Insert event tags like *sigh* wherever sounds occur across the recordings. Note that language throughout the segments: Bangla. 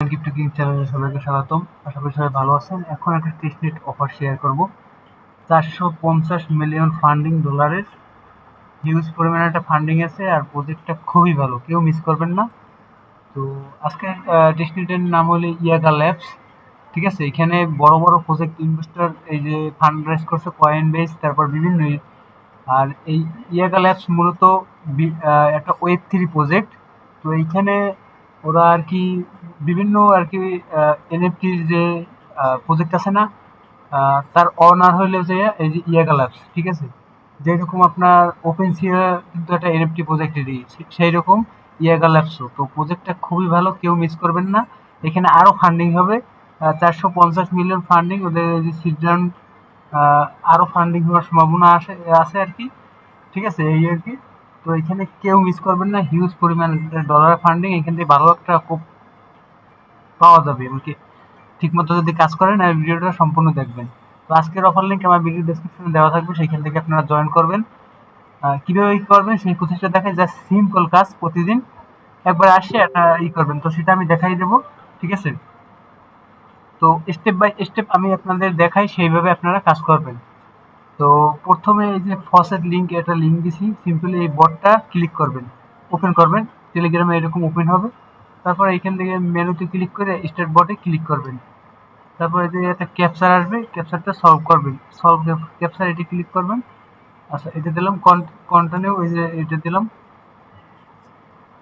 গিফট কিং চ্যানেলে সবাইকে স্বাগতম। আশা করি সবাই ভালো আছেন। এখন একটা টেস্টনেট অফার শেয়ার করব। চারশো পঞ্চাশ মিলিয়ন ফান্ডিং ডলারের হিউজ পরিমাণে একটা ফান্ডিং আছে আর প্রজেক্টটা খুবই ভালো। কেউ মিস করবেন না। তো আজকে টেস্টনেটের নাম হলো ইয়াগা ল্যাবস ঠিক আছে? এখানে বড় বড় প্রজেক্ট ইনভেস্টর এই যে ফান্ড রাইজ করছে কয়েন বেস তারপর বিভিন্ন আর এই ইয়াগা ল্যাবস মূলত একটা ওয়েব থ্রি প্রজেক্ট তো এইখানে ওরা আর কি বিভিন্ন আর কি এনএফটির যে প্রজেক্ট আছে না তার অনার হইলে যে, এই যে ইয়াগা ল্যাবস ঠিক আছে? যেরকম আপনার ওপেন সিয়া কিন্তু একটা এনএফটি প্রজেক্টেরই সেই রকম ইয়াগা ল্যাবসও তো প্রজেক্টটা খুবই ভালো, কেউ মিস করবেন না। এখানে আরও ফান্ডিং হবে চারশো পঞ্চাশ মিলিয়ন ফান্ডিং ওদের যে সিডরাউন্ড আরও ফান্ডিং হওয়ার সম্ভাবনা আসে, আছে আর কি, ঠিক আছে? এই আর কি। তো এখানে কেউ মিস করবেন না হিউজ পরিমাণ ডলার ফান্ডিং এখান থেকে ভালো একটা খুব পাওয়া যাবে। এমনকি ঠিকমতো যদি কাজ করেন আর ভিডিওটা সম্পূর্ণ দেখবেন। তো আজকের অফার লিঙ্ক আমার ভিডিও ডেসক্রিপশনে দেওয়া থাকবে, সেখান থেকে আপনারা জয়েন করবেন। কীভাবে ই করবেন, সেই প্রসেসটা দেখায় যা সিম্পল কাজ প্রতিদিন। একবার আসে, একটা ই করবেন। তো সেটা আমি দেখাই দেবো, ঠিক আছে? তো স্টেপ বাই স্টেপ আমি আপনাদের দেখাই, সেইভাবে আপনারা কাজ করবেন। তো প্রথমে এই যে ফসেট লিঙ্ক একটা লিঙ্ক দিছি সিম্পলি এই বটটা ক্লিক করবেন। ওপেন করবেন। টেলিগ্রামে এরকম ওপেন হবে। তারপর এইখান থেকে মেনুতে ক্লিক করে স্টার্ট বটে ক্লিক করবেন। তারপর যে একটা ক্যাপচার আসবে ক্যাপচারটা সলভ করবেন। সলভ ক্যাপচার এটি ক্লিক করবেন। আচ্ছা এটা দিলাম কন্টিনিউ ওই যে এটা দিলাম।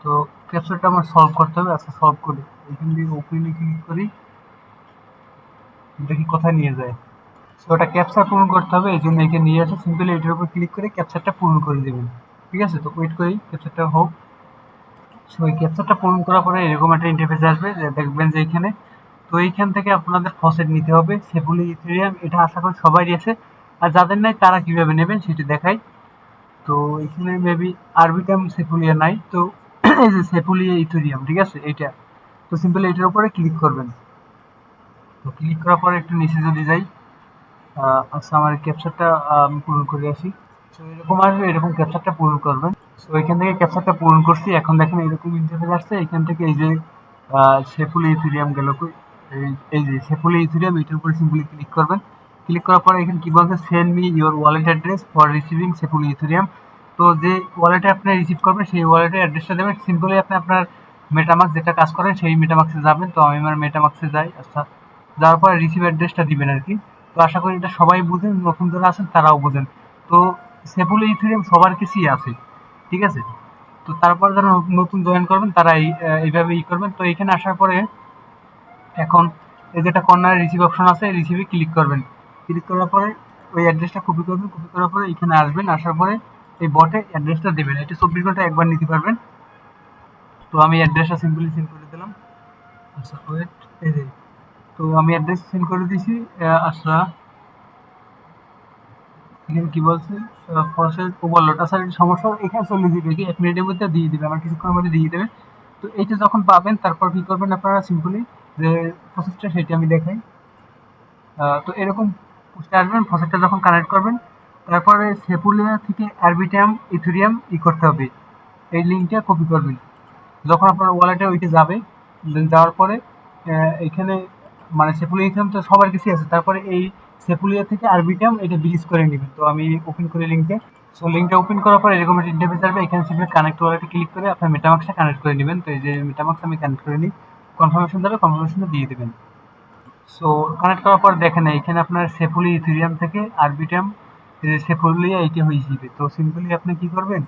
তো ক্যাপচারটা আমার সলভ করতে হবে আচ্ছা সলভ করি। এখান থেকে ওপেনে ক্লিক করি। দেখি কোথায় নিয়ে যায়। তো ওটা ক্যাপচার পূরণ করতে হবে, এই জন্য এখানে নিয়ে আসে। সিম্পলি এটার উপর ক্লিক করে ক্যাপচারটা পূরণ করে দেবেন। ঠিক আছে? তো ওয়েট করি ক্যাপচারটা হোক। সো এই ক্যাপচারটা পূরণ করার পরে এরকম একটা ইন্টারফেস আসবে যে দেখবেন যে এখানে। তো এইখান থেকে আপনাদের ফসেট নিতে হবে সেফুলি ইথেরিয়াম এটা আশা করি সবাই আছে আর যাদের নাই, তারা কীভাবে নেবেন সেটি দেখাই। তো এখানে মেবি আরবিটাম সেফুলিয়া নাই। তো *clears throat* এই যে সেফুলিয়া ইথেরিয়াম ঠিক আছে? এইটা। তো সিম্পলি এটার উপরে ক্লিক করবেন। তো ক্লিক করার পরে একটু নিচে যদি যাই আচ্ছা আমার ক্যাপচারটা আমি পূরণ করে আসি। তো এরকম আসবে, এরকম ক্যাপচারটা পূরণ করবেন। তো এখান থেকে ক্যাপচারটা পূরণ করছি। এখন দেখেন এরকম ইন্টারফেস আসছে। এখান থেকে এই যে সেফুলি ইথিরিয়াম গেল? এই- যে সেফুলি ইথিরিয়াম এটার উপরে সিম্পলি ক্লিক করবেন। ক্লিক করার পরে এখানে কি বলছে? Send me your wallet address for receiving safely Ethereum তো যে ওয়ালেটে আপনি রিসিভ করবেন, সেই ওয়ালেটের অ্যাড্রেসটা দেবেন। সিম্পলি আপনি আপনার মেটামাক্স যেটা কাজ করেন সেই মেটামাক্সে যাবেন। তো আমি আমার মেটামাক্সে যাই। আচ্ছা যাওয়ার পরে রিসিভ অ্যাড্রেসটা দিবেন আর কি। তো আশা করি এটা সবাই বুঝেন, নতুন যারা আছেন তারাও বুঝেন। তো সেফুলি ইথিরিয়াম সবার কিছুই আছে। ঠিক আছে? তো তারপর যারা নতুন- জয়েন করবেন, তারা এই এইভাবে ই করবেন। তো এখানে আসার পরে এখন এই যে একটা কর্নারে রিসিভ অপশন আছে রিসিভে ক্লিক করবেন। ক্লিক করার পরে ওই অ্যাড্রেসটা কপি করবেন। কপি করার পরে এখানে আসবেন। আসার পরে এই বটে অ্যাড্রেসটা দেবেন। এটা চব্বিশ ঘণ্টা একবার নিতে পারবেন। তো আমি অ্যাড্রেসটা সিম্পলি সেন্ড করে দিলাম। আচ্ছা ওয়েট এই তো আমি অ্যাড্রেস সেন্ড করে দিয়েছি আচ্ছা এখানে কি বলছে? ফসল ওভারলোড আচ্ছা এটা সমস্যা, এখানে চলে দিবে কি এক মিনিটের মধ্যে দিয়ে দিবে আমার কিছুক্ষণের মধ্যে দিয়ে দেবে। তো এইটা যখন পাবেন, তারপর কি করবেন আপনারা? সিম্পলি যে প্রসেসটা সেটা আমি দেখাই। তো এরকম আসবেন প্রসেসটা যখন কানেক্ট করবেন, তারপরে সেপুলিয়া থেকে আরবিটাম ইথুরিয়াম ই করতে হবে। এই লিঙ্কটা কপি করবেন। যখন আপনার ওয়ালেটে ওইটা যাবে যাওয়ার পরে এখানে মানে সেপুলিয়া ইথিরাম তো সবার কিছু আছে। তারপরে এই সেপুলিয়া থেকে আরবিটাম এটা বিলিজ করে নেবেন। তো আমি ওপেন করে লিঙ্কটা সো লিঙ্কটা ওপেন করার পর এরকম একটা ইন্টারফেস আসবে। এখানে সিম্পলি কানেক্ট ওয়ালেটে ক্লিক করে আপনার মেটামাক্সটা কানেক্ট করে নেবেন। তো এই যে মেটামাক্স আমি কানেক্ট করে নিই। কনফার্মেশন দেবে কনফার্মেশনটা দিয়ে দেবেন। সো কানেক্ট করার পর দেখেন এখানে আপনার সেফুলি ইথেরিয়াম থেকে আরবিটাম সেফুলিয়া এইটা হয়ে যাবে। তো সিম্পলি আপনি কি করবেন?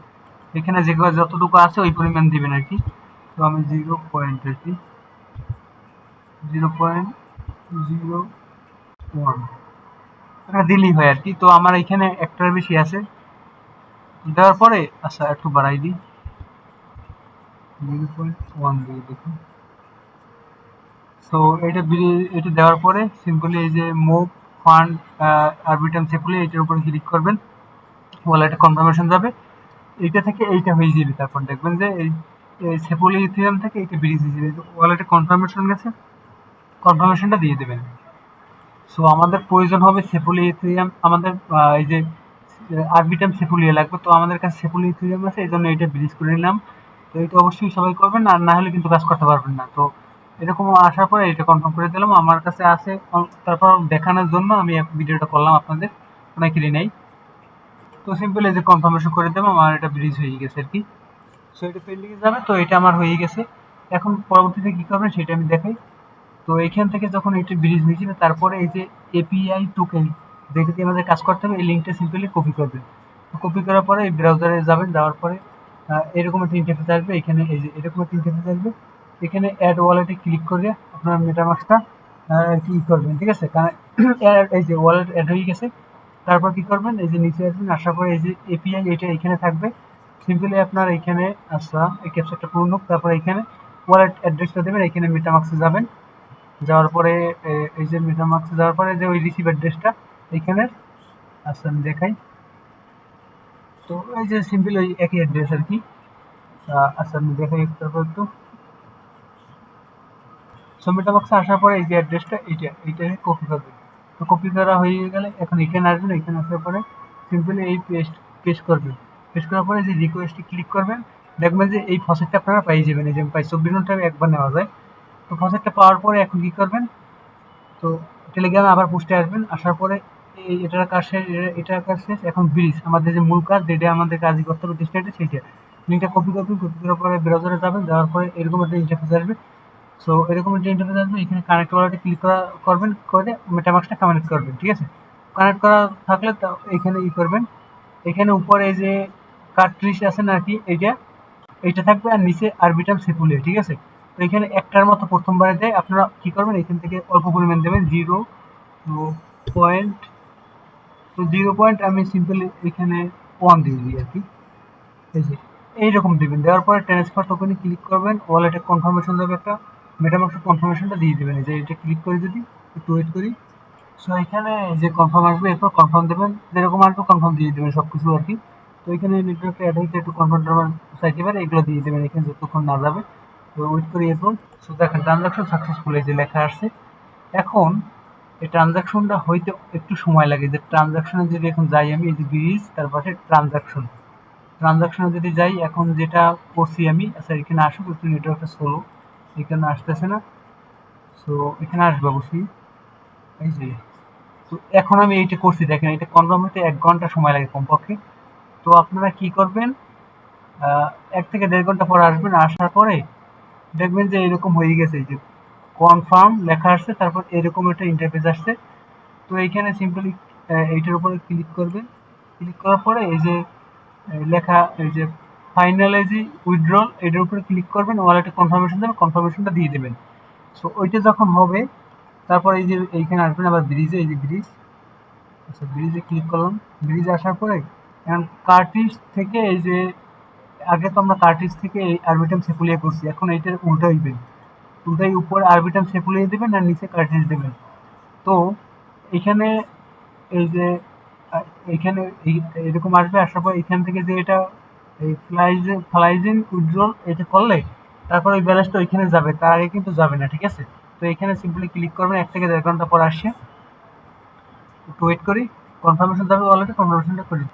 এখানে যে যতটুকু আছে ওই পরিমাণ দিবেন আর কি। তো আমি জিরো পয়েন্ট আর কি। জিরো পয়েন্ট জিরো ওয়ান দিলেই হয় আর কি। তো আমার এখানে একটার বেশি আছে। দেওয়ার পরে আচ্ছা একটু বাড়াই দিই। সো এটা এটা দেওয়ার পরে সিম্পলি এই যে মুভ ফান্ড আরবিটাম সেফুলি এটার উপরে ক্লিক করবেন। ওয়ালেটে কনফার্মেশন যাবে। এইটা থেকে এইটা হয়ে যাবে। তারপর দেখবেন যে এই সেফুলি ইথিরিয়াম থেকে এইটা বেরিয়ে যাবে। ওয়ালেটে কনফার্মেশন গেছে। কনফার্মেশনটা দিয়ে দেবেন। সো আমাদের প্রয়োজন হবে সেফুলি ইথিরিয়াম আমাদের এই যে, আরবিটাম সেফুলিয়া লাগবে। তো আমাদের কাছে সেফুলি আছে, এই জন্য এটা ব্রিজ করে নিলাম। তো এটা অবশ্যই সবাই করবেন, আর না হলে কিন্তু কাজ করতে পারবেন না। তো এরকম আসার পরে এটা কনফার্ম করে দিলাম, আমার কাছে আছে। তারপর দেখানোর জন্য আমি ভিডিওটা করলাম আপনাদের, অনেকেরই নেই। তো সিম্পল এই যে কনফার্মেশন করে দিলাম, আমার এটা ব্রিজ হয়ে গেছে আর কি। সো এটা পেন্ডিংয়ে যাবে, তো এটা আমার হয়ে গেছে। এখন পরবর্তীতে কী করবেন, সেটা আমি দেখাই। তো এইখান থেকে যখন এটা ব্রিজ হয়ে যাবে তারপরে এই যে এপিআই টোকেন যেটা দিয়ে আমাদের কাজ করতে হবে, এই লিঙ্কটা সিম্পলি কপি করবেন। কপি করার পরে এই ব্রাউজারে যাবেন, যাওয়ার পরে এরকম একটা ইন্টারফেস আসবে। এখানে এই যে এরকম একটা ইন্টারফেস আসবে। এখানে অ্যাড ওয়ালেটে ক্লিক করে আপনার মেটামাক্সটা কি করবেন, ঠিক আছে? কারণ *coughs* এই যে ওয়ালেট অ্যাড হয়ে গেছে। তারপর কি করবেন, এই যে নিচে আসবেন, আসার পরে এই যে এপিআই এটা এখানে থাকবে। সিম্পলি আপনার এখানে আসা এই ক্যাপচারটা পূর্ণ তারপরে এখানে ওয়ালেট অ্যাড্রেসটা দেবেন, এখানে মেটামাক্সে যাবেন। যাওয়ার পরে এই যে মেটামাক্সে যাওয়ার পরে যে ওই রিসিভ অ্যাড্রেসটা এখানে আচ্ছা আমি দেখাই। তো এই যে সিম্পল ওই একই অ্যাড্রেস আর কি। আচ্ছা আমি দেখাই তারপর একটু। সো মেটামাক্সে আসার পরে এই যে অ্যাড্রেসটা এইটা এইটাকে কপি করবেন তো কপি করা হয়ে গেলে এখন এখানে আসবেন, এখানে আসার পরে সিম্পলি এই পেস্ট পেস্ট করবেন। পেস্ট করার পরে যে রিকোয়েস্টে ক্লিক করবেন, দেখবেন যে এই ফসেটটা আপনারা পাই যাবেন। এই যে পাই, চব্বিশ ঘণ্টা একবার নেওয়া যায়। তো ফসেটটা পাওয়ার পরে এখন কী করবেন? তো টেলিগ্রামে আবার পোস্টে আসবেন, আসার পরে এই এটার কাজ শেষ এটার কাজ শেষ, এখন ব্রিজ আমাদের যে মূল কাজ, যেটা আমাদের কাজই করতে হবে ডিসপ্লেটে সেইটা। লিঙ্কটা কপি করবেন কপি করার পরে ব্রাউজারে যাবেন, যাওয়ার পরে এরকম একটা ইন্টারফেস আসবে। সো এরকম একটা ইন্টারফেস আসবে, এখানে কানেক্ট ওয়ালেটে ক্লিক করা, করবেন, করে মেটামাক্সটা কানেক্ট করবেন, ঠিক আছে? কানেক্ট করা থাকলে তো, এখানে ই করবেন। এখানে উপরে এই যে কার্ট্রিজ আছে নাকি, এইটা এইটা থাকবে, আর নিচে আরবিটাম সেপুলিয়া ঠিক আছে? এখানে একটার মতো প্রথমবারে দেয়, আপনারা কী করবেন? এখান থেকে অল্প পরিমাণ দেবেন জিরো পয়েন্ট তো জিরো পয়েন্ট আমি সিম্পলি এখানে ওয়ান দিয়ে দিই আর কি। এই যে, এইরকম দেবেন। দেওয়ার পরে ট্রান্সফার টোকেনে ক্লিক করবেন ওয়ালেটে কনফার্মেশন দেবে একটা মেটামাক্সের কনফার্মেশনটা দিয়ে দেবেন। যে, এটা ক্লিক করে যদি একটু ওয়েট করি। সো এখানে যে কনফার্ম আসবে, এরপর কনফার্ম দেবেন। যেরকম আসবে কনফার্ম দিয়ে দেবেন সব কিছু আর কি। তো এখানে নেটওয়ার্কে অ্যাড হইতে একটু কনফার্ম টনফার্ম চাইতে এগুলো দিয়ে দেবেন। এখানে যতক্ষণ না যাবে ওয়েট করি এরপর সো দেখেন ট্রানজাকশন সাকসেসফুল এই যে লেখা আসছে এখন এই ট্রানজাকশনটা হইতে একটু সময় লাগে, যে ট্রানজাকশনে যদি এখন যাই আমি, এই যে ব্রিজ তারপরে ট্রানজাকশন ট্রানজাকশনে যদি যাই, এখন যেটা করছি আমি আচ্ছা এখানে আসুক, একটু নেটওয়ার্কটা স্লো এখানে আসতেছে না। সো এখানে আসবে অবশ্যই। এই যে, তো এখন আমি এইটা করছি, দেখেন, এটা কনফার্ম হতে এক ঘণ্টা সময় লাগে কমপক্ষে। তো আপনারা কি করবেন এক থেকে দেড় ঘণ্টা পর আসবেন, আসার পরে দেখবেন যে এরকম হয়ে গেছে এই যে কনফার্ম লেখা আসছে, তারপর এরকম একটা ইন্টারফেস আসছে। তো এইখানে সিম্পলি এইটার উপরে ক্লিক করবেন। ক্লিক করার পরে এই যে লেখা, এই যে ফাইনালাইজি উইথড্রল এটার উপরে ক্লিক করবেন ওয়ালেটে কনফার্মেশন দেবেন কনফার্মেশনটা দিয়ে দেবেন। সো ওইটা যখন হবে, তারপর এই যে এইখানে আসবেন, আবার ব্রিজে এই যে ব্রিজ আচ্ছা ব্রিজে ক্লিক করলাম। ব্রিজে আসার পরে, এখন কার্টিস থেকে এই যে আগে তো আমরা কার্টিজ থেকে এই আরবিটাম সেপুলিয়া করছি, এখন এইটার উল্টো হইবেন উল্টাই উপরে আরবিটাম সেপুলিয়া দেবেন আর নিচে কার্টিজ দেবেন। তো এখানে এই যে এখানে এরকম আসবে আসার পর এখান থেকে যে এটা, এই ফ্লাইজিন ফ্লাইজিন উজ্জ্বল এটা করলে তারপর ওই ব্যালেন্সটা ওইখানে যাবে, তার আগে কিন্তু যাবে না, ঠিক আছে? তো এখানে সিম্পলি ক্লিক করবেন, এক থেকে দেড় ঘণ্টা পর আসে একটু ওয়েট করি কনফার্মেশন যাবে অলরেডি কনফার্মেশনটা করি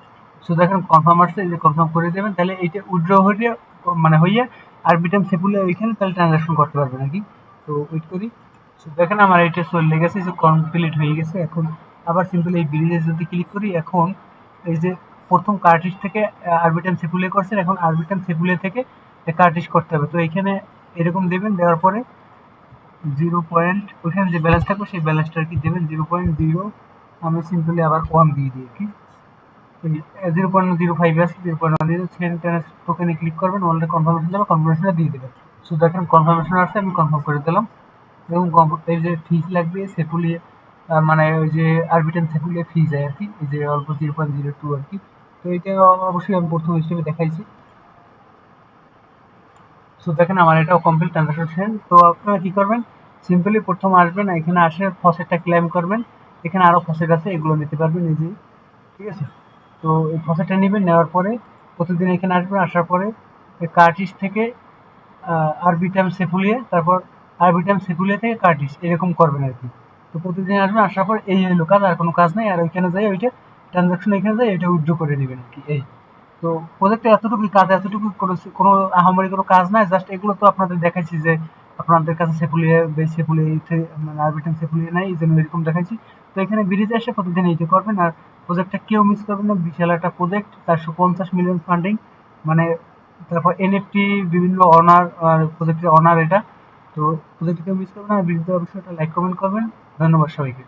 সো দেখেন কনফার্ম আসছে যে কনফার্ম করে দেবেন, তাহলে এইটা উইথড্র হয়ে মানে হইয়া আর বিটাম সেপুলে ওইখানে তাহলে ট্রানজাকশন করতে পারবে নাকি? তো ওয়েট করি। দেখেন, আমার এইটা চলে গেছে যে কমপ্লিট হয়ে গেছে, এখন আবার সিম্পল এই ব্রিজে যদি ক্লিক করি, এখন এই যে প্রথম কার্টিস থেকে আরবিটাম সেপুলে করছেন, এখন আরবিটাম সেপুলে থেকে কার্টিস করতে হবে। তো এখানে এরকম দেবেন, দেওয়ার পরে জিরো পয়েন্ট ওইখানে যে ব্যালেন্স থাকবে, সেই ব্যালেন্সটা আর কি দেবেন? জিরো পয়েন্ট জিরো আমি সিম্পলি আবার ওয়ান দিয়ে দিই কি জিরো পয়েন্ট জিরো ফাইভ আছে জিরো পয়েন্ট ওয়ান দিয়ে সেকেন্ড টোকেনে ক্লিক করবেন অলরেডি কনফার্মেশন দেবে কনফার্মেশনটা দিয়ে দেবেন সো দেখেন কনফার্মেশন আসছে, আমি কনফার্ম করে দিলাম। এবং এই যে ফিজ লাগবে সেপুলিয়ে মানে ওই যে আরবিটান সেপুলিয়ে ফি যায় আর কি, এই যে অল্প জিরো পয়েন্ট জিরো টু আর কি। তো এটা অবশ্যই আমি প্রথম হিসেবে দেখাইছি। সো দেখেন আমার এটাও কমপ্লিট ট্রানজাকশন তো আপনারা কী করবেন? সিম্পলি প্রথম আসবেন, এখানে আসে ফসেটটা ক্লেম করবেন। এখানে আরও ফসেট আছে, এগুলো নিতে পারবেন যে ঠিক আছে? তো এই ফসেটটা নেবেন, নেওয়ার পরে প্রতিদিন এখানে আসবেন, আসার পরে কার্টিস থেকে আরবিটাম সেফুলিয়ে, তারপর আরবিটাম সেফুলিয়া থেকে কার্টিস, এরকম করবেন আর কি তো প্রতিদিন আসবেন, আসার পর এই হলো কাজ, আর কোনো কাজ নেই, আর ওইখানে যাই, ওইটা ট্রানজাকশন এখানে যাই, এটা উইথড্র করে নেবেন আর কি এই। তো প্রজেক্টে এতটুকুই কাজ এতটুকু কোনো কোনো আহামরি কোনো কাজ নাই জাস্ট এগুলো তো আপনাদের দেখাচ্ছি যে আপনাদের কাছে সেপুলিয়ে সেফুলিয়াতে মানে আরবিটান সেফুলিয়া নাই, এই জন্য এরকম দেখাইছি। তো এখানে ব্রিজে এসে প্রতিদিন এইটা করবেন, আর প্রজেক্টটা কেউ মিস করবেন না। বিশাল একটা প্রজেক্ট চারশো পঞ্চাশ মিলিয়ন ফান্ডিং মানে তারপর এনএফটি বিভিন্ন অনার আর প্রজেক্টের অনার এটা। তো প্রজেক্টটা কেউ মিস করবেন আর ভিডিওতে অবশ্যই একটা লাইক কমেন্ট করবেন। ধন্যবাদ সবাইকে।